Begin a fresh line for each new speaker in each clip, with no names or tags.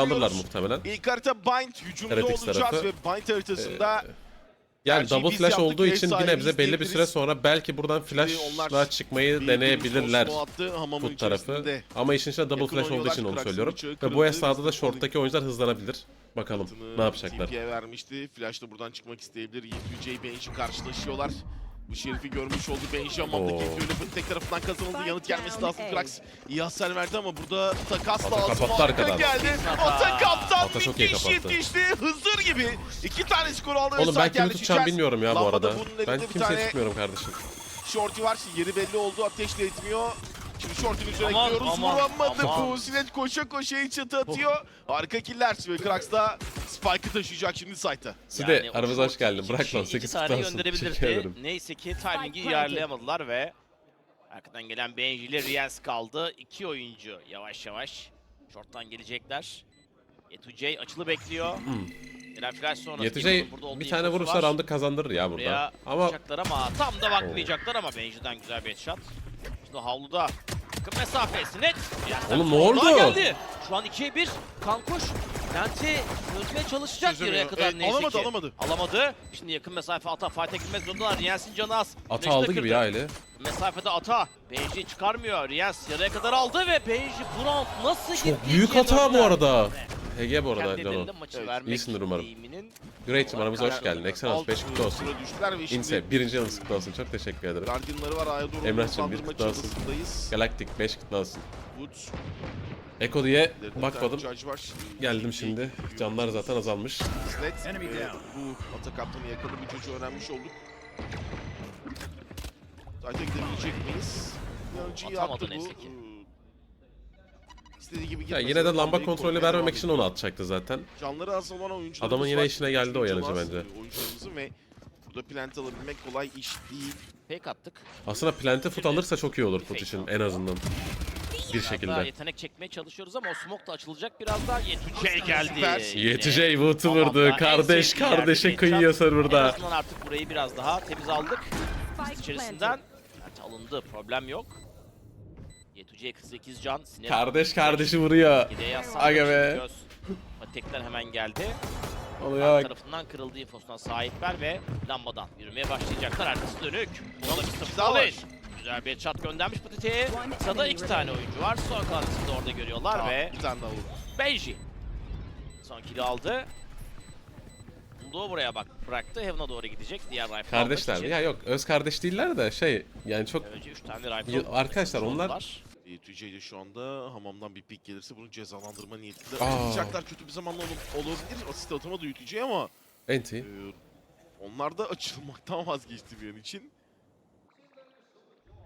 alırlar muhtemelen.
İlk harita Bind hücumda
Heretics
olacağız
tarafı.
ve Bind haritasında
Yani
Gerçi
double
biz
flash olduğu için bir nebze belli bir süre sonra belki buradan flash'la çıkmayı deneyebilirler bu tarafı. Ama işin içinde double flash olduğu için onu söylüyorum. Ve bu esnada da short'taki oyuncular hızlanabilir. Bakalım ne yapacaklar.
Vermişti. Flash da buradan çıkmak isteyebilir. Y2J Benji karşılaşıyorlar. Bu şerifi görmüş oldu
Oo.
öyle tek tarafından kazanıldı. Yanıt gelmesi lazım. Krax iyi hasar verdi ama burada takas
Ata
lazım.
kapattı
Harika
arkadan.
geldi.
Ata.
Kaptan
Ata çok iyi
müthiş
kapattı.
yetişti. Hızır gibi. İki tane skor aldı.
Oğlum ben kimi
geldi
tutacağım bilmiyorum ya bu arada. Ben
tane
tutmuyorum kardeşim.
Shorty var. Yeri belli oldu. Ateşle etmiyor. Şimdi Shorty'nin üzerine
Aman,
gidiyoruz.
aman,
Vuramadı. Sinet koşa koşa hiç çatı atıyor. Harika killer. Ve Krax da Spike'ı taşıyacak şimdi site'a.
Side
Yani
aramıza hoş geldin. Bırak lan
iki
8
tane gönderebilirdi. Neyse ki timingi ayarlayamadılar ve arkadan gelen Benji ile Riens kaldı. İki oyuncu yavaş yavaş short'tan gelecekler. Yetucey açılı bekliyor. Burada olduğu
bir tane vurursa roundu kazandırır ya burada. Ama
vuracaklar ama tam da bakmayacaklar ama Benji'den güzel bir headshot. Şimdi havluda yakın mesafesi net.
Oğlum ne oldu?
Geldi. Şu an 2'ye 1. Kankoş Lenti çözmeye çalışacak
Çözemiyor.
yarıya kadar
E,
neyse
alamadı,
ki.
alamadı.
Alamadı. Şimdi yakın mesafe ata fight'e girmek zorundalar. Riens'in canı az.
ata
Flash'ı da
aldı gibi
kırdı.
ya eli.
Mesafede ata. Benji çıkarmıyor. Riens yarıya kadar aldı ve Benji bu round nasıl gitti?
Çok büyük
ikiye
hata bu
döndüler.
arada. HG bu arada
Kendi
Cano. iyisindir umarım. Great aramıza hoş geldin. Excellence
Alt
5 kutlu olsun. İnse birinci yılınız kutlu olsun. Çok teşekkür ederim.
Guardian'ları var. Aya doğru
Emrah'cığım, bir kutlu olsun. Galactic 5 kutlu olsun.
Woods.
Eko diye bakmadım. Geldim şimdi. Canlar zaten azalmış.
Ee, bu ata kaptanı yakaladı bir çocuğu öğrenmiş olduk. Zaten gidebilecek miyiz? Yancıyı
Atamadı
İstediği gibi
Ya yine de lamba kontrolü vermemek için onu atacaktı zaten.
Canları az olan oyuncularımız
Adamın yine işine geldi o yanıcı bence.
Oyuncularımızın ve burada plant alabilmek kolay iş değil.
Fake attık.
Aslında plante foot alırsa çok iyi olur foot için en azından. Bir
Biraz daha
şekilde.
yetenek çekmeye çalışıyoruz ama o smoke da açılacak biraz daha.
Süper.
geldi. Yine.
Yetecey Wood'u
Tamam da
vurdu.
en
Kardeş
sevdiği yerde
kardeşe
bir
kıyıyor
headshot. En
serverda.
azından artık burayı biraz daha temiz aldık.
Spike
İçerisinden alındı. Problem yok. Yetucey 48 can. Sinir
Kardeş kardeşi vuruyor. Aga be.
göz. Patekler hemen geldi.
Oluyor.
tarafından kırıldığı infosuna sahipler ve lambadan yürümeye başlayacaklar. Arkası dönük. Buna da bir sıfır Güzel bir shot göndermiş Patite'ye. Sırada iki tane oyuncu var. Son kalanını da orada görüyorlar
Tamam,
ve
bir tane daha vurdu.
Benji. Son kill'i aldı. Umduğu buraya bak bıraktı. Heaven'a doğru gidecek. Diğer rifle
Kardeşler? Ya yok öz kardeş değiller de şey yani çok
Önce 3 tane rifle
arkadaşlar, onlar-
oldular.
TJ de şu anda hamamdan bir pik gelirse bunu cezalandırma niyetinde oynayacaklar. Kötü bir zamanda ol- olabilir. Asist atamadı TJ ama
enti.
e, onlar da açılmaktan vazgeçti bir an için.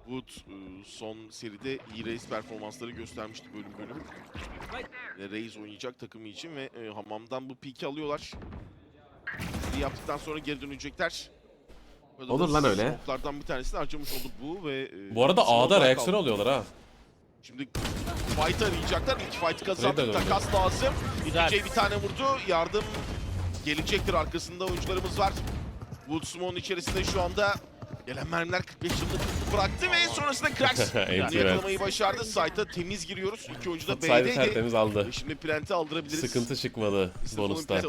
Wood e, son seride iyi Reis performansları göstermişti bölüm bölüm. Ve Reis oynayacak takımı için ve e, hamamdan bu piki alıyorlar. Bir yaptıktan sonra geri dönecekler.
Olur lan öyle.
smoke'lardan bir tanesini harcamış olduk bu ve... e,
Bu arada A'da reaksiyon alıyorlar ha.
Şimdi fight arayacaklar. İlk fight kazandık. Takas lazım. DJ bir tane vurdu. Yardım gelecektir. Arkasında oyuncularımız var. Woodsmo'nun içerisinde şu anda gelen mermiler 45 yılda bıraktı ve sonrasında Krax yakalamayı başardı. Site'a temiz giriyoruz. İki oyuncu da B'deydi.
tertemiz aldı.
Şimdi plant'i aldırabiliriz.
Sıkıntı çıkmadı bonusta.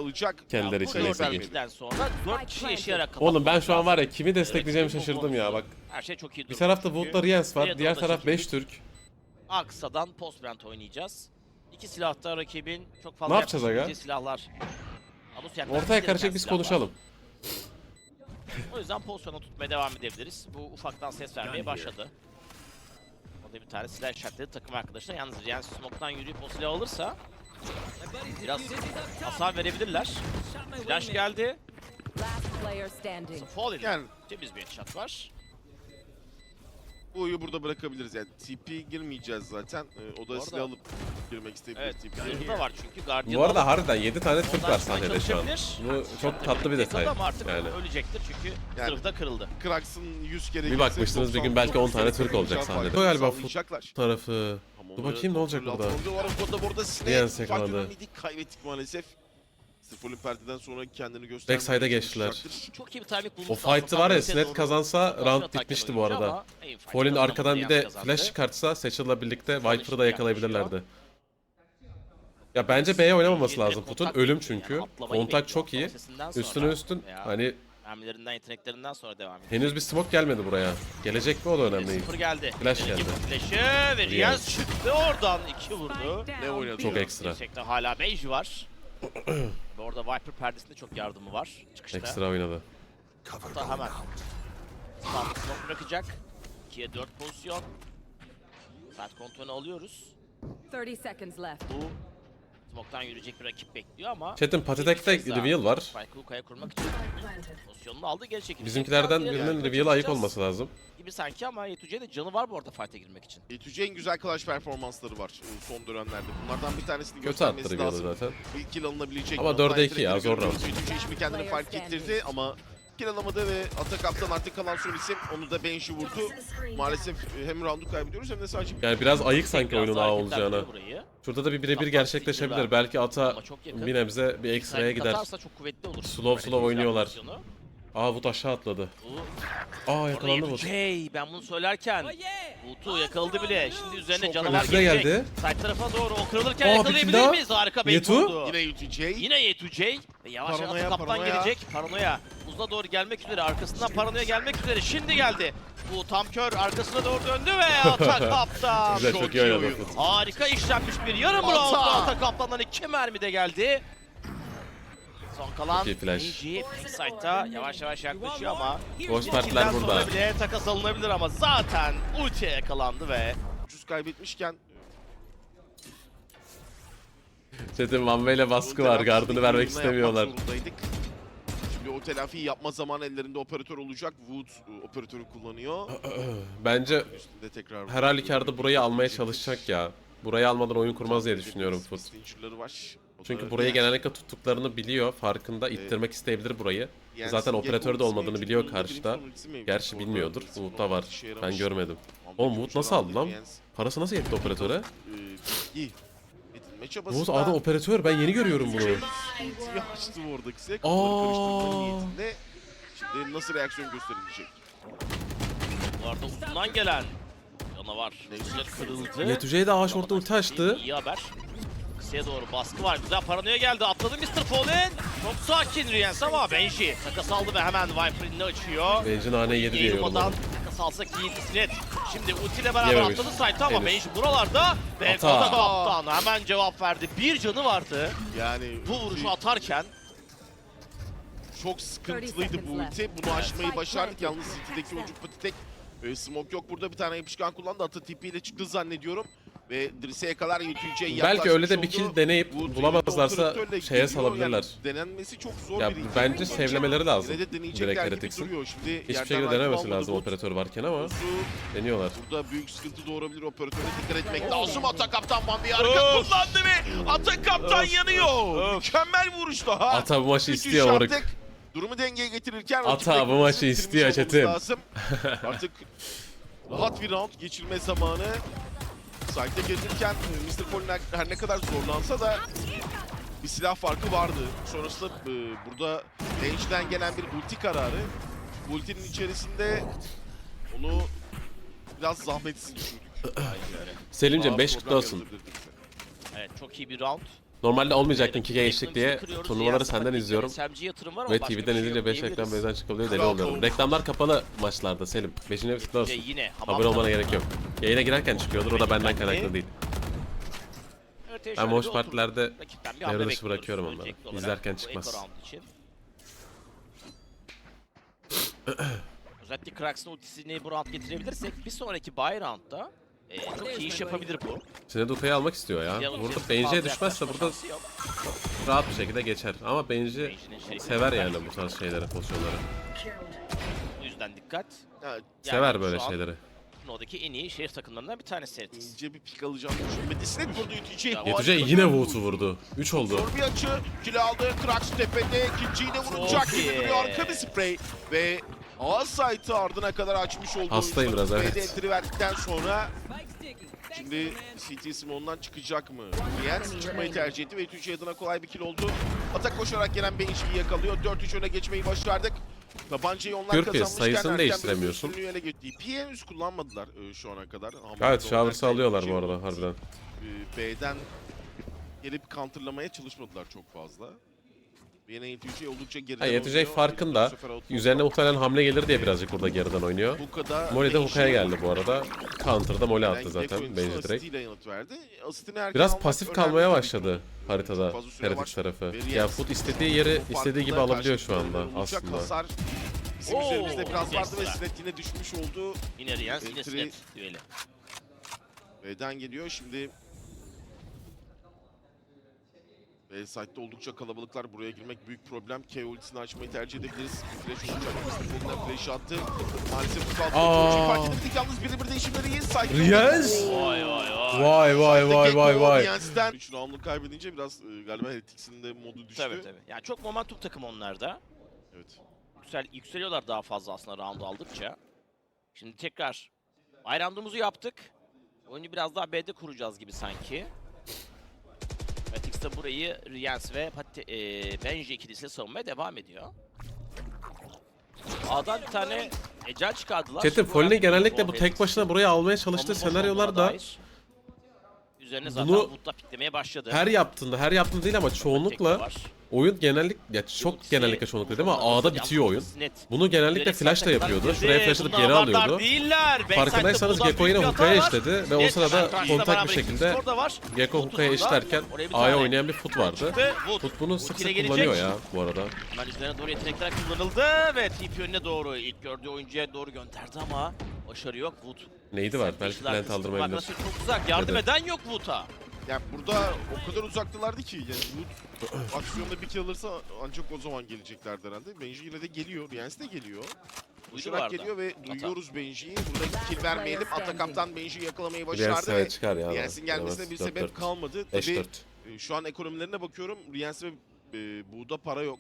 Kendileri için neyse
sonra 4 kişi yaşayarak
Oğlum ben şu an var ya kimi destekleyeceğimi şaşırdım ya bak.
Her şey çok iyi
Bir tarafta. Wood'la Riens var, diğer taraf 5
çekildik.
Türk.
Aksa'dan post brand oynayacağız. İki silahta rakibin çok fazla
Ne yapacağız aga?
silahlar.
Ortaya karışık biz konuşalım.
O yüzden pozisyonu tutmaya devam edebiliriz. Bu ufaktan ses vermeye başladı. O da bir tane silah işaretledi takım arkadaşına. Yalnız Riyan smoke'tan yürüyüp o silahı alırsa biraz hasar verebilirler. Flash geldi. Fall in.
Yani
Temiz bir headshot var.
Bu oyu burada bırakabiliriz. Yani TP girmeyeceğiz zaten. Ee, o da
arada-
silah alıp girmek isteyebilir
Evet, da var çünkü. Guardian
Bu arada harbiden 7 tane Türk var sahnede şu an. Bu çok tatlı bir detay.
Ama artık
Yani.
ölecektir çünkü
Yani-
zırh da kırıldı.
Krax'ın 100 kere
Bir bakmıştınız bir gün belki 10 tane
99
Türk olacak sahnede. Galiba tarafı. Dur bakayım ne olacak burada. yakaladı.
edemedik, Kaybettik maalesef. Sırf perdeden sonra kendini göstermeye
Backside'a geçtiler.
çalışacaktır.
Çok iyi bir timing bulmuş.
O fight'ı var ya Sinet kazansa round bitmişti bu arada. Fall'in arkadan bir de flash çıkartsa Satchel'la birlikte Viper'ı da yakalayabilirlerdi. Ya bence B'ye oynamaması lazım. Put'un ölüm çünkü. Kontak çok iyi. Üstüne üstün. Hani
Mermilerinden, yeteneklerinden sonra devam ediyor.
henüz bir smoke gelmedi buraya. Gelecek mi o da önemli.
Sıfır geldi.
Flash geldi.
Flash'ı ve
Riyaz.
Çıktı oradan. iki vurdu.
Ne oynadı?
Çok ekstra.
Gerçekten hala Beige var. Ve orada Viper perdesinde çok yardımı var. Çıkışta.
Ekstra oynadı.
Hatta hemen. Sağlık smoke bırakacak. 2'ye 4 pozisyon. Saat kontrolünü alıyoruz.
30 seconds left.
Bu smoke'tan yürüyecek bir rakip bekliyor ama
Chat'in
daha
reveal var.
Spike'ı kurmak için pozisyonunu aldı geri çekildi.
Bizimkilerden birinin
ileri
reveal'a ayık olması lazım.
Gibi sanki ama Yetuce'ye de canı var bu arada fight'e girmek için.
E2C en güzel clutch performansları var son dönemlerde. Bunlardan bir tanesini
Kötü
göstermesi lazım.
zaten.
Bir kill alınabilecek.
Ama
nokta.
4'e 2
Direkt
ya, zor round.
E2C şimdi kendini fark ettirdi ama kill alamadı ve ata kaptan artık kalan son isim. Onu da Benji vurdu. Maalesef e, hem roundu kaybediyoruz hem de sadece
Yani biraz ayık sanki oyunun A
hareketler
olacağına. Şurada da bir birebir gerçekleşebilir. Belki ata bir nebze bir ekstraya
Sanki
gider.
Katarsa çok kuvvetli olur.
Slow
Böyle
slow oynuyorlar. Aa Wood aşağı atladı. Aa yakalandı Wood.
Yetuce. Ben bunu söylerken Bulut'u yakaladı bile. Şimdi üzerine
Çok
canavar
önemli.
gelecek.
geldi.
Side tarafa doğru o kırılırken
Aa, bir kill
yakalayabilir
daha.
miyiz? Harika bait
Yetu.
oldu.
yine E2C.
Yine Yetuce. Ve yavaş yavaş kaptan
paranoya.
gelecek. Paranoya. Buzla doğru gelmek üzere. Arkasından paranoya gelmek üzere. Şimdi geldi. Bu tam kör arkasına doğru döndü ve ata kaptan.
Güzel
Çok
çok
iyi
oynadı.
Harika işlenmiş bir yarım
Ata.
round. Ata kaptandan iki mermi de geldi. Son kalan
Çok iyi flash.
Backside'da yavaş yavaş yaklaşıyor ama
Boş partiler burada.
sonra bile takas alınabilir ama zaten ultiye yakalandı ve
Ucuz kaybetmişken
Chat'in Van ile baskı var.
telafisini
Gardını vermek
yapmak
istemiyorlar.
zorundaydık. Şimdi o telafiyi yapma zaman ellerinde operatör olacak. Wood e, operatörü kullanıyor.
Bence
Üstünde tekrar
her halükarda burayı almaya çalışacak ya. Burayı almadan oyun kurmaz diye düşünüyorum Foot.
Stinger'ları var.
Çünkü burayı genellikle tuttuklarını biliyor. Farkında ittirmek isteyebilir burayı.
Yani
Zaten operatörü de olmadığını biliyor karşıda. Gerçi bilmiyordur. Wood'da var.
işe
Ben görmedim. Oğlum Wood nasıl aldı lan? Parası nasıl yetti operatöre?
e, çabasında.
Wood adam operatör. Ben yeni görüyorum bunu.
Ultiyi açtı oradaki.
Aa.
Kafaları karıştırma niyetinde. Şimdi nasıl reaksiyon gösterilecek?
bu arada uzundan gelen canavar
Neyse.
Neyse. kırıldı.
Yetüce'ye de ağaç orta ulti açtı.
İyi haber. Kısaya doğru baskı var. Güzel paranoya geldi. Atladı Mr. Fallen. Çok sakin Riyens ama Benji takas aldı ve hemen Viper'ini açıyor.
Benji nane yedi diye yorumladım.
takas alsak iyi Disnet. Şimdi ulti ile beraber
Yememiş.
atladı site'a ama
Henüz.
Benji buralarda. Ve
Ata.
Kaptan hemen cevap verdi. Bir canı vardı.
Yani
Bu vuruşu atarken
çok sıkıntılıydı bu ulti. Bunu aşmayı başardık. Yalnız City'deki ucu patitek. E, smoke yok burada bir tane yapışkan kullandı. Atı tipiyle çıktı zannediyorum. Ve Drise'ye kadar yeteceği yaklaşmış
Belki öyle de bir kill deneyip
Wood
bulamazlarsa şeye salabilirler.
Yani denenmesi çok zor
Ya
bir
bence sevlemeleri lazım. Direkt Heretics'in. Hiçbir şekilde
almadı
lazım
Wood.
operatör varken ama
Wood'u
deniyorlar.
Burada büyük sıkıntı doğurabilir operatöre dikkat etmek lazım. Ata kaptan bir harika kullandı ve Ata kaptan yanıyor. Mükemmel vuruş daha.
Ata bu maçı istiyor
yaptık. Durumu dengeye getirirken
Ata bu maçı istiyor
lazım. Artık rahat bir round geçirme zamanı. Site'de gelirken e, Mr. Colin her- ne kadar zorlansa da bir silah farkı vardı. Sonrasında e, burada Range'den gelen bir ulti kararı. Ultinin içerisinde onu biraz zahmetsiz düşürdük.
Selim'cim
Bazı
5 kutlu olsun.
evet çok iyi bir round.
Normalde olmayacaktın
Evet,
kike geçtik diye turnuvaları senden izliyorum.
SMG yatırım var ama
Ve TV'den izleyince
yok
5 reklam bezden çıkabiliyor deli oluyorum. Reklamlar kapalı maçlarda Selim. 5. ev kutlu olsun. Abone olmana gerek yok. Yayına girerken çıkıyordur o da benden kaynaklı değil. Ben boş partilerde devre dışı bırakıyorum onları. İzlerken çıkmaz.
Özellikle Krax'ın ultisini bu round getirebilirsek bir sonraki buy roundda e, çok iyi iş yapabilir bu.
Sineduka'yı almak istiyor ya. Burada Benji'ye düşmezse burada rahat bir şekilde geçer. Ama Benji sever
ver.
yani bu tarz şeyleri, pozisyonları.
Bu yüzden dikkat. Yani
Sever böyle
an
şeyleri.
Turnuvadaki en iyi şerif takımlarından bir tanesi Heretics.
ince bir pik alacağını düşünmedi. Sinet vurdu
Yetüce
Harika
yine Wood'u vurdu. 3 oldu.
Zor bir açı. Kill aldı. Krax tepede. İkinciyi de vurulacak
Çok
gibi
iyi.
duruyor. Arka bir sprey. Ve A site'ı ardına kadar açmış oldu.
Hastayım biraz, evet.
Sprey'de entry verdikten sonra Şimdi CT Simone'dan çıkacak mı? Jens çıkmayı tercih etti ve Yetice adına kolay bir kill oldu. Atak koşarak gelen Benji'yi yakalıyor. 4-3 öne geçmeyi başardık. Tabancayı onlar
Kürk bir,
kazanmışken
sayısını
erken bir
değiştiremiyorsun.
üstünlüğü ele geçti. PE henüz kullanmadılar e, şu ana kadar. Hamilton
Evet Showers'ı alıyorlar bu arada harbiden.
e, B'den gelip counterlamaya çalışmadılar çok fazla. Yine YTC oldukça geriden
Ha,
oynuyor.
farkında. Üzerine muhtemelen hamle gelir diye birazcık burada geriden oynuyor. Molly de
yok.
geldi bu arada. Counter'da Molly
Yani
attı zaten Benji direkt. Biraz pasif kalmaya başladı haritada
var.
tarafı. Ya
Riyaz
Foot istediği yeri istediği gibi alabiliyor şu anda aslında.
Hasar bizim
Oo,
üzerimizde biraz vardı ve. Sinet yine düşmüş oldu.
Yine Riyans yine Sinet düeli.
B'den geliyor şimdi. B site'de oldukça kalabalıklar. Buraya girmek büyük problem. K ultisini açmayı tercih edebiliriz. Bir flash olacak. Elinden flash attı. Maalesef bu kaldı. Fark edildik. Yalnız biri bir değişimleri Site'de
Riyaz!
Vay vay vay.
Vay vay vay vay vay.
Riyans'ten 3 round'u kaybedince biraz e, galiba Heretics'in de modu düştü.
Tabii tabii. Yani çok momentum takım onlarda.
Evet.
Yüksel, yükseliyorlar daha fazla aslında round aldıkça. Şimdi tekrar ay yaptık. Oyunu biraz daha B'de kuracağız gibi sanki. De burayı Riens ve Pati, e, Benji ikilisiyle savunmaya devam ediyor. A'dan bir tane Ecel çıkardılar.
Foley
Riens
genellikle bu tek başına buraya almaya çalıştığı senaryolar da
dair. Üzerine zaten
Bunu
Wood'da piklemeye başladı.
her yaptığında, her yaptığında değil ama çoğunlukla oyun genellik ya çok genellikle çoğunlukla değil mi? A'da bitiyor oyun. Bunu genellikle
Direkt
flash da
site'e kadar
yapıyordu. Şuraya flash atıp geri alıyordu. Farkındaysanız Gekko yine hookah'ya eşledi ve o sırada kontak bir şekilde
Wood
hookah'ya
bir
A'ya oynayan bir foot vardı. Foot bunu sık sık kullanıyor ya bu arada.
Hemen üzerine doğru yetenekler kullanıldı ve TP önüne doğru ilk gördüğü oyuncuya doğru gönderdi ama başarı yok Wood.
Neydi var? Belki plant aldırmayabilir.
Çok uzak. Yardım
Evet.
eden yok Wood'a.
Yani burada o kadar uzaktılardı ki yani bu aksiyonda bir kill alırsa ancak o zaman geleceklerdi herhalde. Benji yine de geliyor. Riyans'e de geliyor. Koşarak geliyor ve duyuyoruz Benji'yi. Burada kill vermeyelim. Ata kaptan Benji'yi yakalamayı
Riyans
başardı ve
evet çıkar ya.
Riyans'in gelmesine bir sebep
4-4.
kalmadı. Tabii
4.
e, şu an ekonomilerine bakıyorum. Riyans ve e, Buğda para yok.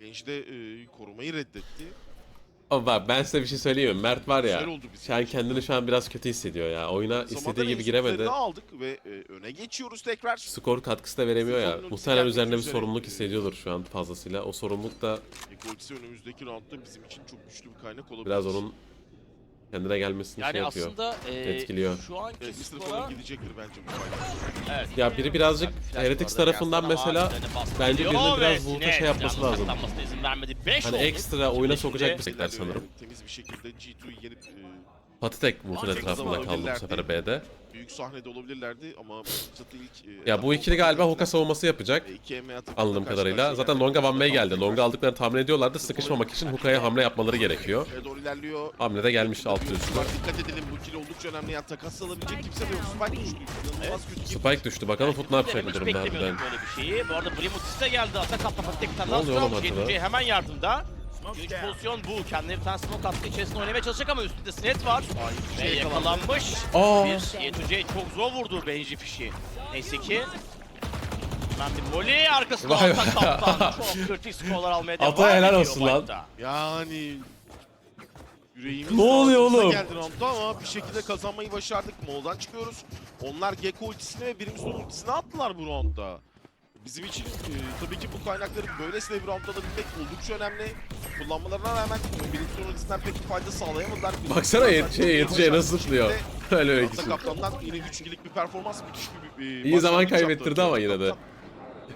Benji de e, korumayı reddetti.
Ama bak ben size bir şey söyleyeyim mi? Mert var ya.
Güzel oldu bizim
Şu an
için.
kendini şu an biraz kötü hissediyor ya. Oyuna istediği gibi giremedi.
aldık ve e, öne geçiyoruz tekrar.
Skor katkısı da veremiyor ya.
Skorun
Muhtemelen üzerine bir
üzere.
sorumluluk hissediyordur şu an fazlasıyla. O sorumluluk da
Ekolojisi önümüzdeki roundda bizim için çok güçlü bir kaynak olabilir.
biraz onun kendine gelmesini
Yani
şey yapıyor.
aslında e,
Etkiliyor.
şu anki
Evet, Mr.
skora...
Gidecektir bence bu.
Evet.
Ya biri birazcık Heretics tarafından mesela bence birinin biraz Wood'a şey yapması lazım.
saklanmasına izin vermedi. 5
Hani
oldu.
ekstra oyuna sokacak bir sekler sanırım.
Temiz bir şekilde G2'yi yenip e,
Patitek
Artık
etrafında kaldı bu sefer B'de.
büyük sahnede olabilirlerdi ama çatı ilk... e,
Ya bu ikili galiba hookah savunması yapacak. Anladığım kadarıyla. Zaten. Longa Van May geldi. Longa aldıklarını tahmin ediyorlardı. Sıkışmamak için hookah'ya hamle yapmaları gerekiyor.
Şuraya doğru ilerliyor.
Hamle de gelmiş alt üstü.
Var, Dikkat edelim bu kill oldukça önemli. Yani takas alabilecek kimse de yok. Spike düştü.
Spike düştü. Bakalım Foot ne yapacak bu durumda harbiden.
böyle bir şeyi. Bu arada Brimutis de geldi. Atak atla patik tane
Ne oluyor oğlum?
Yedinci hemen yardımda. Üç pozisyon bu. Kendine bir tane smoke attı. İçerisinde oynamaya çalışacak ama üstünde Sinet var. Ve
şey
yakalanmış.
Aa.
Bir Yetuce çok zor vurdu Benji Fişi. Neyse ki Hemen bir volley arkasında
Vay be.
kaptan. Çok kritik skorlar almaya devam
Ata helal
ediyor
olsun lan.
maçta.
Yani yüreğimiz
Ne oluyor
ağzımıza
oğlum?
geldi roundda ama bir şekilde kazanmayı başardık. Moldan çıkıyoruz. Onlar Gekko ultisini ve Brimstone ultisini attılar bu roundda. Bizim için e, tabii ki bu kaynakları böylesine bir roundda alabilmek oldukça önemli. Kullanmalarına rağmen Brimstone ultisinden pek bir fayda sağlayamadılar.
Baksana yet şey
başarı
nasıl zıplıyor. Öyle öyle gitsin.
kaptandan yine 3 kişilik bir performans müthiş bir e,
İyi zaman kaybettirdi ama yine de.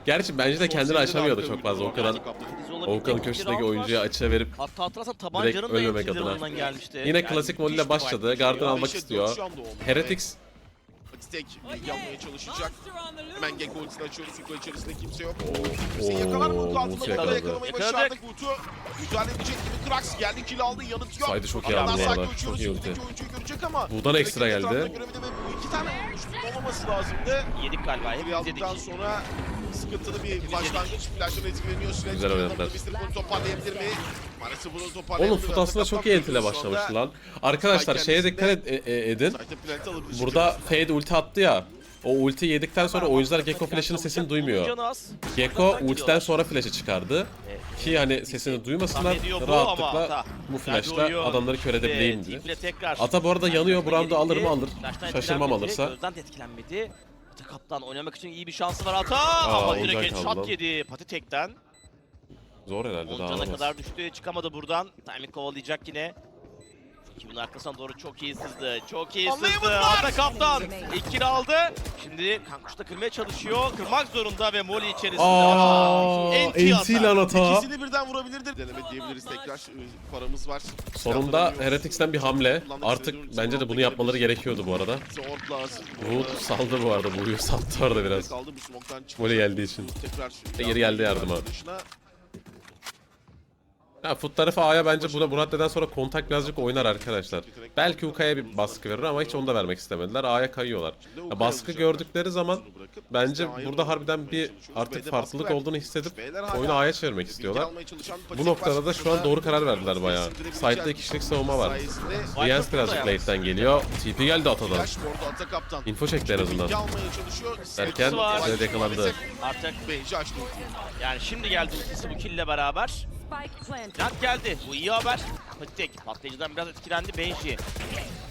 Gerçi bence de kendini aşamıyordu çok fazla o kadar. Okan'ın köşedeki oyuncuya
var.
açığa verip
Hatta hatırlarsan tabancanın da
ölmemek adına.
gelmişti.
Yine
Yani
klasik
bir
başladı.
Ya,
almak istiyor. Heretics
Atistek bilgi almaya çalışacak. Hemen Gekko ultisini açıyoruz. Suko içerisinde kimse yok. Kimse yakalar mı? Ulti altında
yakaladı.
yakalamayı başardık. Ultu müdahale edecek gibi Krax geldi kill aldı yanıt yok.
Saydı çok iyi aldı bu arada. Çok iyi ulti.
görecek ama
Buradan ekstra geldi.
iki tane. Olmaması lazımdı.
Yedik galiba. Hepimiz yedik.
sonra sıkıntılı bir başlangıç. Flash'tan etkileniyor. Sürekli
Güzel oynadılar.
Bunu toparlayabilir mi? Maalesef bunu toparlayamadı.
Oğlum Foot aslında çok iyi entile başlamıştı lan. Arkadaşlar şeye dikkat e- e- edin. Burada Fade ulti attı ya. O ulti yedikten sonra oyuncular Gekko flash'ının sesini duymuyor.
Buradan
ultiden sonra flash'ı çıkardı. Ki hani sesini duymasınlar rahatlıkla bu flash'la adamları kör edebileyim diye. Ata bu arada yanıyor. Bu round'u alır mı alır. Şaşırmam alırsa.
Gözden de etkilenmedi. Ata kaptan oynamak için iyi bir şansı var Ata. Ama direkt headshot yedi Pati tekten.
Zor herhalde daha
Oncan'a
alamaz.
kadar düştü. Çıkamadı buradan. Timing kovalayacak yine. Kimin arkasına doğru çok iyi sızdı. Çok iyi sızdı. Ata kaptan. İlk kill aldı. Şimdi Kankuş da kırmaya çalışıyor. Kırmak zorunda ve Molly içerisinde.
Aa,
NT
lan hata.
İkisini birden vurabilirdir. Deneme diyebiliriz tekrar. Ee, Paramız var.
Sonunda Heretics'ten bir hamle. Artık bence de bunu yapmaları gerekiyordu bu arada. Wood saldı bu arada. Bu'yu sattı orada biraz.
Bu.
Voley geldiği için.
Tekrar
geri geldi yardıma. Ya Foot tarafı A'ya bence buna, bu raddeden sonra kontak birazcık oynar arkadaşlar. Belki Uka'ya bir baskı verir ama hiç onu da vermek istemediler. A'ya kayıyorlar. Ya baskı gördükleri zaman bence burada harbiden bir artık farklılık olduğunu hissedip oyunu A'ya çevirmek istiyorlar. Bu noktada da şu an doğru karar verdiler bayağı. Side'da iki kişilik savunma var. Riyans birazcık late'den geliyor. TP geldi Ata'dan. Info çekti en azından. Derken yakalandı.
Artık yani şimdi geldi bu kille beraber. Plant geldi. Bu iyi haber. Patek patlayıcıdan biraz etkilendi Benji.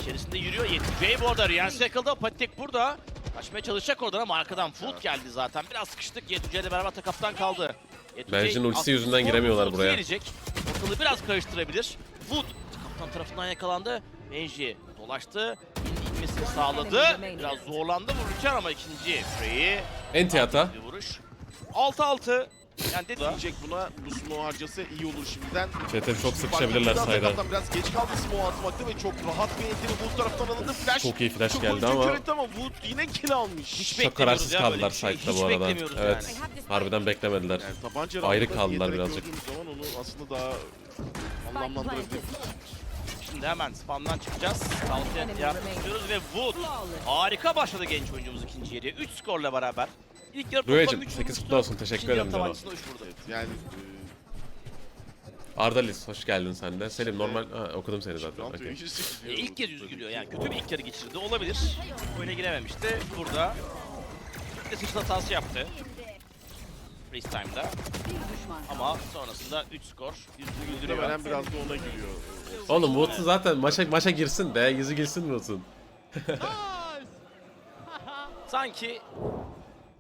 İçerisinde yürüyor. Yeteceği bu arada. Riyans yakaladı. Patek burada. Kaçmaya çalışacak oradan ama arkadan Foot geldi zaten. Biraz sıkıştık. Yetüce ile beraber takaptan kaldı.
Benji'nin ultisi yüzünden giremiyorlar buraya.
Gelecek. Ortalığı biraz karıştırabilir. Foot kaptan tarafından yakalandı. Benji dolaştı. İndi inmesini sağladı. Biraz zorlandı vururken ama ikinci Frey'i
Enti hata.
bir vuruş. 6-6. Yani dedi
Diyecek buna bu smoke harcası iyi olur şimdiden.
Çete çok sıkışabilirler sayda.
Biraz geç kaldı smoke atmakta ve çok rahat bir enteri Wood taraftan alındı. Flash.
Çok iyi flash
çok
geldi ama
ama Wood yine kill almış.
Hiç
çok kararsız
ya
kaldılar
şey.
side'da bu arada. Evet.
yani.
Harbiden beklemediler.
Yani tabanca
Ayrı kaldılar birazcık.
zaman onu aslında daha anlamlandırabilir.
Şimdi hemen spamdan çıkacağız. Tavsiye yapmak istiyoruz ve Wood harika başladı genç oyuncumuz ikinci yarıya. 3 skorla beraber. İlk yarı
Rüyacım,
toplam 3
sekiz kutlu olsun. Teşekkür ederim Cano.
tabancasında 3 vurdu.
Evet, yani
Ardalis hoş geldin sen de. Selim normal ha, okudum seni zaten.
round öncesi
E,
gidiyor
ilk kez
tabii
gülüyor yani kötü bir ilk yarı geçirdi olabilir. Oyuna girememişti. Burada bir de sıçra hatası yaptı. Freeze time'da. Ama sonrasında 3 skor. Yüzünü güldürüyor.
Muhtemelen biraz da ona giriyor.
Oğlum Wood'un zaten maça maça girsin de yüzü girsin Wood'un.
Sanki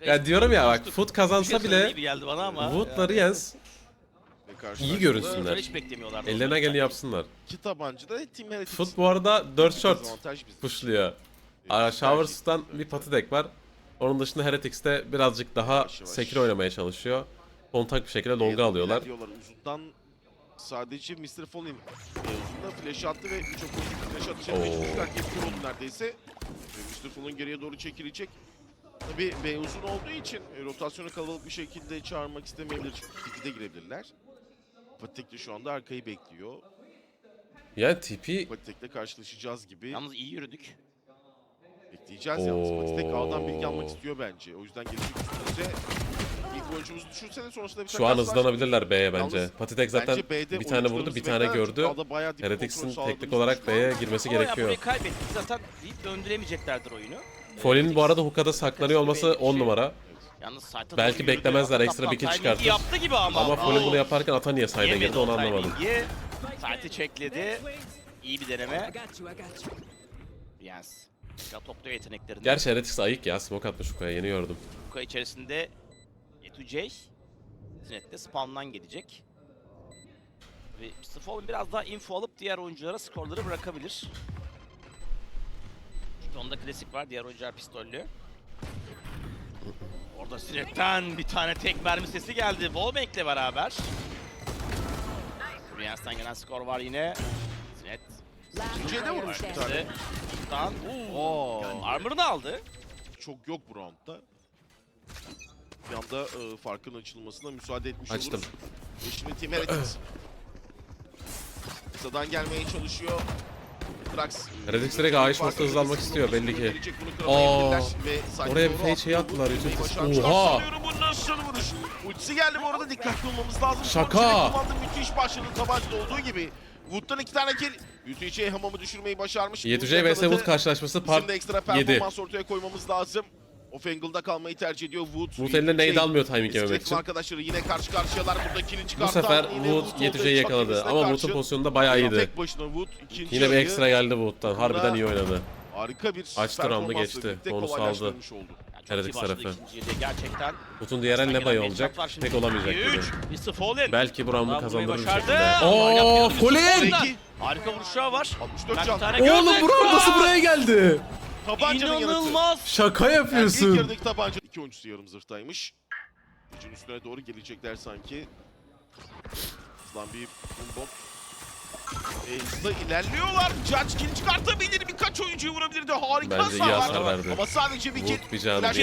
Ya diyorum ya bak Foot kazansa bile
gibi geldi bana ama.
Wood'la Riyans
Ve karşı
iyi görünsünler.
Hiç beklemiyorlar.
Ellerine geleni yapsınlar.
İki tabanca da Team Heretics.
Foot bu arada 4 short pushluyor. Aa, Showers'tan bir patı deck var. Onun dışında Heretics'te birazcık daha sekir oynamaya çalışıyor. Kontak bir şekilde longa alıyorlar.
Diyorlar uzundan sadece Mr. Fallen e, uzundan flash attı ve çok bir flash atacak. Oldu neredeyse. Mr. Fallen geriye doğru çekilecek. Tabi B uzun olduğu için e, rotasyonu kalabalık bir şekilde çağırmak istemeyebilir. Çünkü de girebilirler. Patek de şu anda arkayı bekliyor.
Yani TP
Patek'le karşılaşacağız gibi.
Yalnız iyi yürüdük.
Bekleyeceğiz yalnız.
Oo.
Patek A'dan bilgi almak istiyor bence. O yüzden gelecek üstümüze. İlk oyuncumuzu düşürse de sonrasında bir
şu an hızlanabilirler B'ye bence.
Yalnız
Patitek zaten
Bence B'de
bir tane vurdu bir tane gördü.
A'da bayağı dip
Heretics'in teknik
sağladığımızı
olarak B'ye girmesi
Ama ya
gerekiyor.
burayı kaybettik zaten deyip döndüremeyeceklerdir oyunu.
Foley'nin bu arada hookada saklanıyor olması 10 numara.
Yalnız
Belki
doğru yürüdü.
beklemezler, ekstra bir kill
timingi
çıkartır.
yaptı gibi ama.
Ama
Oo.
bunu yaparken Ata niye
Yemedi
girdi
o
onu anlamadım.
timingi. Sait'i çekledi. İyi bir deneme. Yens. Ya topluyor yeteneklerini.
Gerçi Heretics ayık ya. Smoke atmış Hooka'ya yeni gördüm.
Kuka içerisinde Yetücey. Zinet'te spawn'dan gelecek. Ve. Fallen biraz daha info alıp diğer oyunculara skorları bırakabilir. Çünkü onda klasik var. Diğer oyuncular pistollü. Orada Zinet'ten bir tane tek mermi sesi geldi. Wallbank'le beraber. Riyaz'dan gelen skor var yine.
Last
C'de
player
vurmuş bir tane.
Şuradan. Oo. Armor'ını aldı.
Çok yok bu roundda. Bir anda e, farkın açılmasına müsaade etmiş
Açtım.
oluruz. Ve şimdi Team Heretics. Kısadan gelmeye çalışıyor.
Heretics direkt A'yı short'ta hızlanmak istiyor belli ki.
Side
oraya bir fake şey attılar,
başarmışlar.
Oha!
Bu nasıl vuruş? Ultisi geldi bu arada dikkatli olmamız lazım.
Şaka!
Müthiş başladı tabancada olduğu gibi. Wood'dan iki tane kill. UTC hamamı düşürmeyi başarmış. Wood
vs. Wood karşılaşması
Bizim
part
de ekstra
7.
performans ortaya koymamız lazım. Off angle'da kalmayı tercih ediyor Wood.
Wood eline nade
Şey,
almıyor timing yememek için.
arkadaşları yine karşı karşıyalar. Burada kill'i
Bu
çıkartan
sefer
yine
Wood
Çak
yakaladı ama. Wood'un pozisyonu da bayağı iyiydi.
Tek başına Wood ikinci
Yine bir ekstra geldi Wood'dan. Harbiden iyi oynadı.
Harika bir
Açtı round'u geçti. Onu saldı.
başladı
tarafı.
gerçekten.
Wood'un diğer el ne bayı olacak? Pek olamayacak gibi.
3, Mr. Fallen.
Belki bu round'u kazandırır bir şekilde.
Hala
Oo
bir
Fallen!
Fallen. Harika vuruşlar var.
64
Ben
can.
Oğlum bu round nasıl buraya geldi?
Tabancanın yanıtı.
İnanılmaz.
Şaka
Yani ilk
yapıyorsun.
yarıdaki tabanca. İki oyuncusu yarım zırhtaymış. Gücün üstüne doğru gelecekler sanki. Hızlan bir boom bomb. E, hızla ilerliyorlar. Judge kill çıkartabilir. Birkaç oyuncuyu vurabilirdi. Harika
Bence iyi verdi.
Ama sadece bir kill.
Wood bir can,
Flash
bir.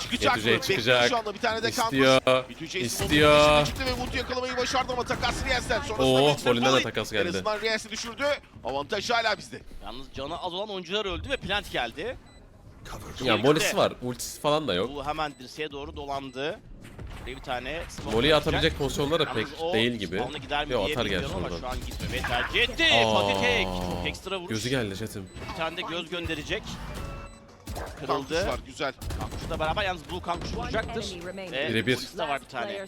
Çıkacak mı? Bekliyor
çıkacak.
Şu anda bir tane de
İstiyor.
Campus. Yetücey
İstiyor.
içine çıktı ve Wood'u yakalamayı başardı ama takas Riyaz'den. Sonrasında
Oo, Colin'den de takas
En
geldi.
azından Riyaz'ı düşürdü. Avantaj hala bizde.
Yalnız canı az olan oyuncular öldü ve plant geldi.
Ya molisi var. Ultisi falan da yok.
Bu hemen dirseğe doğru dolandı. Buraya bir tane smoke
Molly'yi
atacak.
atabilecek pozisyonları da pek
Yalnız o
değil gibi.
spawn'a gider mi
Yo
diye
atar gerçi
bilmiyorum ama
oradan.
şu an gitmemeyi tercih etti. Fatih tek. Çok ekstra vuruş.
Gözü geldi Jet'im.
Bir tane de göz gönderecek.
Kampus
Kırıldı.
var güzel.
Kankuş'la beraber yalnız Blue Kankuş vuracaktır. Ve
Birebir.
polisi de var bir tane.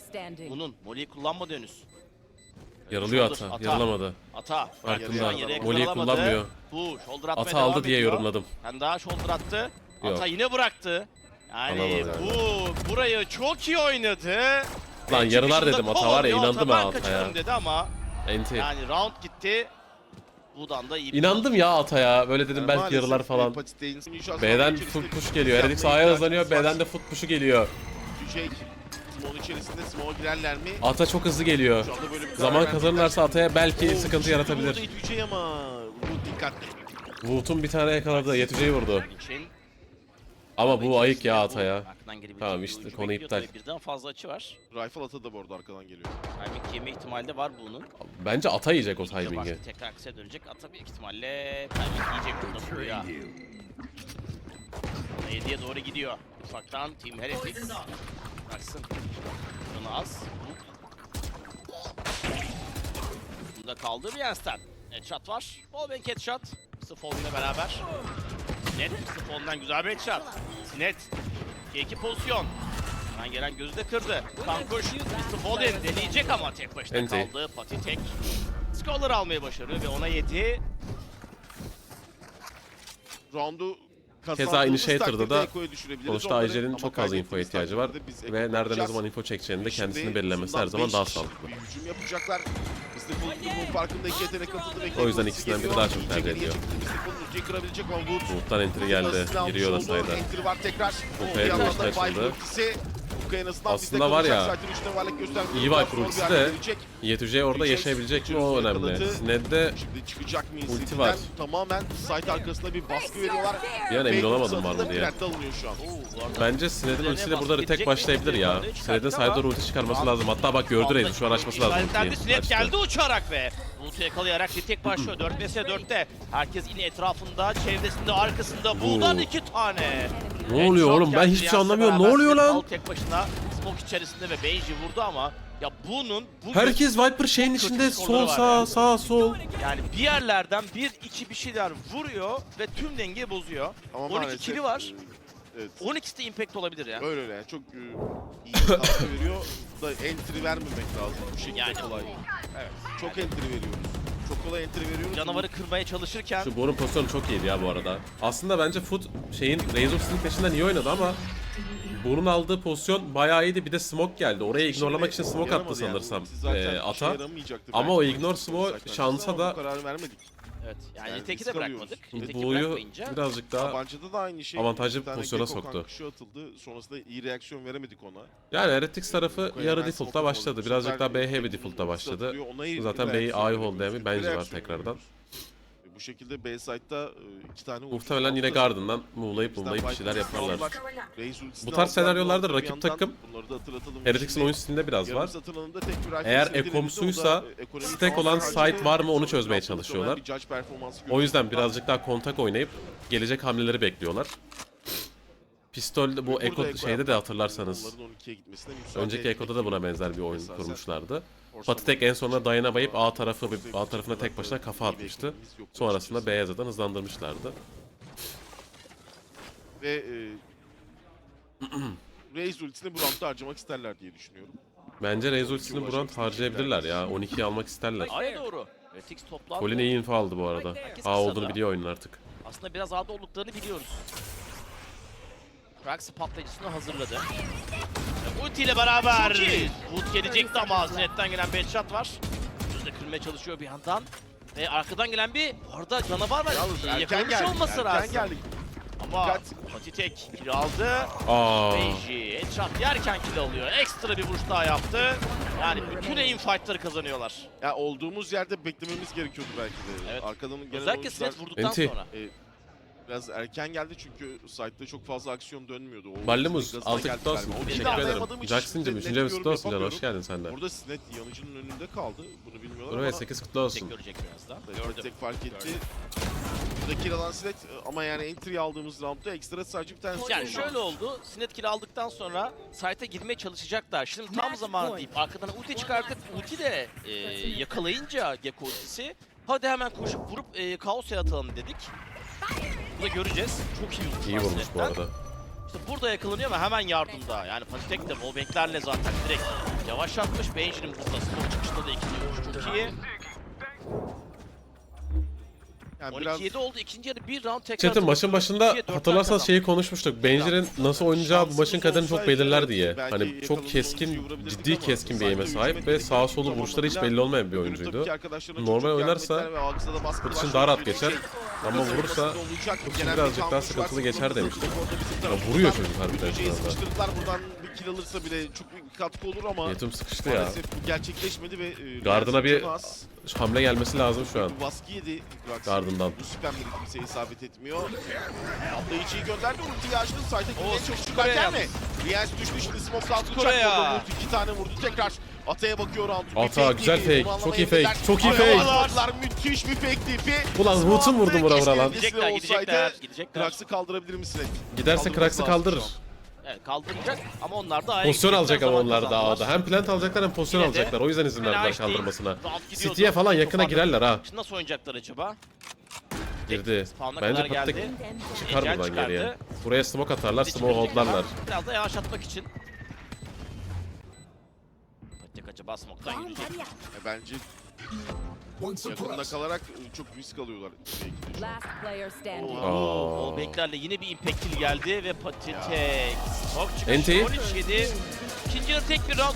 Bunun Molly'yi kullanmadı henüz.
Yaralıyor
Shoulder,
ata.
ata.
Yaralamadı.
Ata.
Farkında. Molly'yi kullanmıyor.
Bu shoulder atmaya
Ata
devam
aldı diye
ediyor.
yorumladım.
Ben daha shoulder attı. Ata yine bıraktı. Yani
Alamadı
bu burayı çok iyi oynadı.
Lan
Ve
yarılar dedim ata var ya
kovalıyor,
inandım ha
ben
ataya.
kaçarım dedi ama
Enti.
yani round gitti. Budan da iyi bir
İnandım ya ataya. Böyle dedim belki yarılar falan. B'den foot push geliyor. Heretics
yapmaya
A'ya
ihtiyacımız
hızlanıyor. B'den de foot push'u geliyor.
Düşecek. Smoke'un içerisinde smoke'a girerler mi?
Ata çok hızlı geliyor.
Şu anda böyle bir
Zaman kazanırlarsa ataya belki sıkıntı yaratabilir.
Burada ama bu dikkatli.
Wood'un bir tane yakaladı. Yetüceyi vurdu.
için.
Ama bu ayık ya ataya. Tamam işte, konu iptal.
Birden fazla açı var.
Rifle ata da bu arada arkadan geliyor.
Timing yeme ihtimali de var bunun.
Bence ata yiyecek o timing'i.
Tekrar kısa dönecek. Ata büyük ihtimalle timing yiyecek burada buraya. 7'ye doğru gidiyor. Ufaktan Team Heretics. Baksın. Canı az. Bunda kaldı bir Yensten. Headshot var. Wallbang headshot. Sıfol'la beraber. Net Sıfol'dan güzel bir headshot. Net. 2 pozisyon. Hemen gelen gözü de kırdı. Kankuş Sıfol deneyecek ama tek başına
Enti.
kaldı. Pati tek. Scholar almayı başarıyor ve ona 7.
Round'u
Keza
kazandığımız
Initiator'da
takdirde
da Sonuçta
Ama
çok fazla
kaybettiğimiz
ihtiyacı var. Ve
Eko'yu
nerede ne zaman info çekeceğini de kendisini belirlemesi her zaman daha sağlıklı.
Bir hücum yapacaklar. Mr. Bull bunun farkında iki yetenek katıldı. ve
O yüzden ikisinden biri daha çok tercih ediyor.
kırabilecek.
Wood'dan entry geldi. Giriyor da sayda.
Entry var tekrar. O bir yandan da ultisi. Uka en azından
Aslında var ya, iyi ultisi
hale
de. Yetüce orada yaşayabilecek mi o önemli.
mı
Ulti var.
Tamamen site arkasında bir baskı veriyorlar.
bir an emin olamadım var mı diye. Bence Sned'in ultisiyle burada retake başlayabilir ya. Sned'in
ama-
side door ulti çıkarması lazım. Hatta bak gördü Reis şu an açması lazım Açtı.
geldi uçarak ve Bulut'u yakalayarak retake başlıyor. 4 vs 4'te. Herkes yine etrafında, çevresinde, arkasında. Buldan iki tane.
Ne oluyor oğlum? Ben hiçbir şey anlamıyorum. Ne oluyor lan?
Tek başına smoke içerisinde ve Benji vurdu ama ya bunun bugün
Herkes Viper şeyin içinde sol sağ
yani.
sağ sol.
yani bir yerlerden bir iki bir şeyler vuruyor ve tüm dengeyi bozuyor.
Ama
12
maalesef,
kili var.
E, Evet.
12'si de impact olabilir ya.
Öyle öyle çok e, iyi katkı veriyor da entry vermemek lazım bu şekilde
Yani.
kolay.
Evet.
Çok entry veriyoruz. Çok kolay entry veriyoruz.
Canavarı kırmaya çalışırken
Şu Borun pozisyonu çok iyiydi ya bu arada. Aslında bence Foot şeyin Razor Sting peşinden iyi oynadı ama Borun aldığı pozisyon bayağı iyiydi. Bir de smoke geldi. Orayı ignorlamak için smoke attı
yani.
sanırsam
Siz zaten
ee,
işe
ata.
yaramayacaktı
Ama
belki.
o ignore smoke
Saklanmıştı
şansa
ama
da
bu kararı vermedik.
Evet yani,
Yani risk
de bırakmadık. Bırakmayınca
birazcık daha
Tabancada da aynı şey.
avantajlı
Bir
pozisyona soktu.
kankışı atıldı. Sonrasında iyi reaksiyon veremedik ona.
yani Heretics tarafı
Koyan
yarı default'ta başladı. Birazcık daha B
bir
default'ta başladı. Zaten B'yi A'yı holdlayan bir Benji var tekrardan.
Şekilde B site'da iki tane
Muhtemelen yine. Garden'dan move'layıp
Bizden
move'layıp bir şeyler yaparlar. Bu tarz senaryolarda rakip takım. Heretics'in oyun stilinde biraz var. Eğer ekomsuysa,
ekonomik
stack olan site var mı onu çözmeye çalışıyorlar. O yüzden birazcık daha kontak oynayıp gelecek hamleleri bekliyorlar. Pistol bu Eko şeyde de hatırlarsanız
Onların 12'ye gitmesine müsaade
önceki Eko'da da buna benzer bir oyun kurmuşlardı. Patitek en sonunda dayanamayıp A tarafı A tarafına tek başına kafa atmıştı. Sonrasında
açıkçası.
Beyaza'dan hızlandırmışlardı.
Ve e, Raze ultisini bu roundda harcamak isterler diye düşünüyorum.
Bence Raze ultisini bu round harcayabilirler ya.
isteyecekler.
12'yi almak isterler.
A'ya doğru.
Colin iyi info aldı bu arada. A olduğunu biliyor oyunun artık.
Aslında biraz A'da olduklarını biliyoruz. Krax patlayıcısını hazırladı. Ulti ile beraber Ult gelecekti ama Zinet'ten gelen bir headshot var. Gözde kırmaya çalışıyor bir yandan. Ve arkadan gelen bir orada canavar var.
Yalnız
yakalamış
geldik.
olması
erken
lazım.
geldik.
Ama. Patitek kill aldı. Beiji headshot yerken kill alıyor. Ekstra bir vuruş daha yaptı. Yani bütün aim fight'ları kazanıyorlar.
Ya olduğumuz yerde beklememiz gerekiyordu belki de.
Evet.
Arkadan gelen
Özellikle
oyuncular
Sinet vurduktan
Enti.
sonra.
e, biraz erken geldi çünkü site'da çok fazla aksiyon dönmüyordu. O
Ballimuz
gazına
altı kutlu olsun. Teşekkür ederim. Jackson'cım
net
3.
bir
bir
yorum
kutlu olsun canım. Hoş geldin sen de.
Burada Sinet yanıcının önünde kaldı. Bunu bilmiyorlar
Buraya
ama
8 kutlu olsun.
Tek görecek birazdan.
Gördüm.
Gördüm.
Tek fark etti. Burada kill alan Sinet ama yani entry aldığımız roundda ekstra sadece bir tane
Yani şöyle oldu. Sinet kill aldıktan sonra site'a girmeye çalışacaklar. Şimdi tam zamanı deyip arkadan ulti çıkartıp ulti de e, yakalayınca Gekko ultisi hadi hemen koşup vurup e, kaos yaratalım dedik. Da göreceğiz. Çok iyi vurmuş
İyi vurmuş bu arada.
İşte burada yakalanıyor ama hemen yardımda. Yani Patitek de wallbang'lerle zaten direkt yavaşlatmış. Benji'nin burada smoke çıkışında da ikinci çok iyi.
Yani
12-7 oldu. İkinci yarı bir round tekrar.
Chat'in maçın başında hatırlarsanız şeyi konuşmuştuk. Benji'nin nasıl oynayacağı bu maçın kaderini çok belirler diye. Hani çok keskin, ciddi keskin bir eğime sahip ve sağa solu vuruşları hiç belli olmayan bir oyuncuydu. Normal oynarsa bu için daha rahat geçer.
şey,
Ama
biraz
vurursa bu
Genel
birazcık
bir
daha sıkıntılı geçer
bizim
Ya vuruyor çocuk harbiden
buradan kill alırsa bile çok büyük bir katkı olur ama
Yetim sıkıştı ya.
maalesef bu gerçekleşmedi ve e,
Gardına bir
az.
hamle gelmesi lazım şu an.
Bu baskı yedi. Grax.
Gardından.
Bu spamleri kimseye isabet etmiyor. Atlayıcıyı gönderdi. Ultiyi açtı. Sayda
Oo,
kimden çok
sıçtı
çıkarken
oraya
mi? Riyaz düştü şimdi smoke kalkacak.
oraya.
Orada vurdu. iki tane vurdu. Tekrar Ataya bakıyor round. Bir
Ata,
fake
güzel
tipi.
fake.
Bunu
Çok iyi
anlamayabilirler.
fake. Çok iyi
Ay,
fake.
Allah'lar, Müthiş bir fake tipi.
Ulan
Smoke
Wood'un vurdu
Keşke
bura lan.
Gidecekler, gidecekler, gidecekler.
Krax'ı kaldırabilir mi Sinek?
Giderse
Kaldırması
Krax'ı
lazım
kaldırır.
şu an.
Evet kaldıracak ama onlar da
Pozisyon alacak ama onlar da. A'da. Hem plant alacaklar hem pozisyon
Yine de
alacaklar. O yüzden izin verdiler kaldırmasına. City'ye falan yakına girerler ha.
Şimdi nasıl oynayacaklar acaba?
Girdi.
Spawn'a
Bence
kadar geldi.
çıkar
Ecel
buradan
çıkardı.
geriye. Buraya smoke atarlar,
Hiç
smoke
bilecek
holdlarlar.
var. Biraz da yavaşlatmak için. Patek acaba smoke'tan yürüyecek.
Ya Bence yakında kalarak e, çok risk alıyorlar.
Last player standing.
Aa.
Beklerle yine bir impact kill geldi ve Patitek smoke çıkışı
Enti.
13 yedi. İkinci yarı tek bir round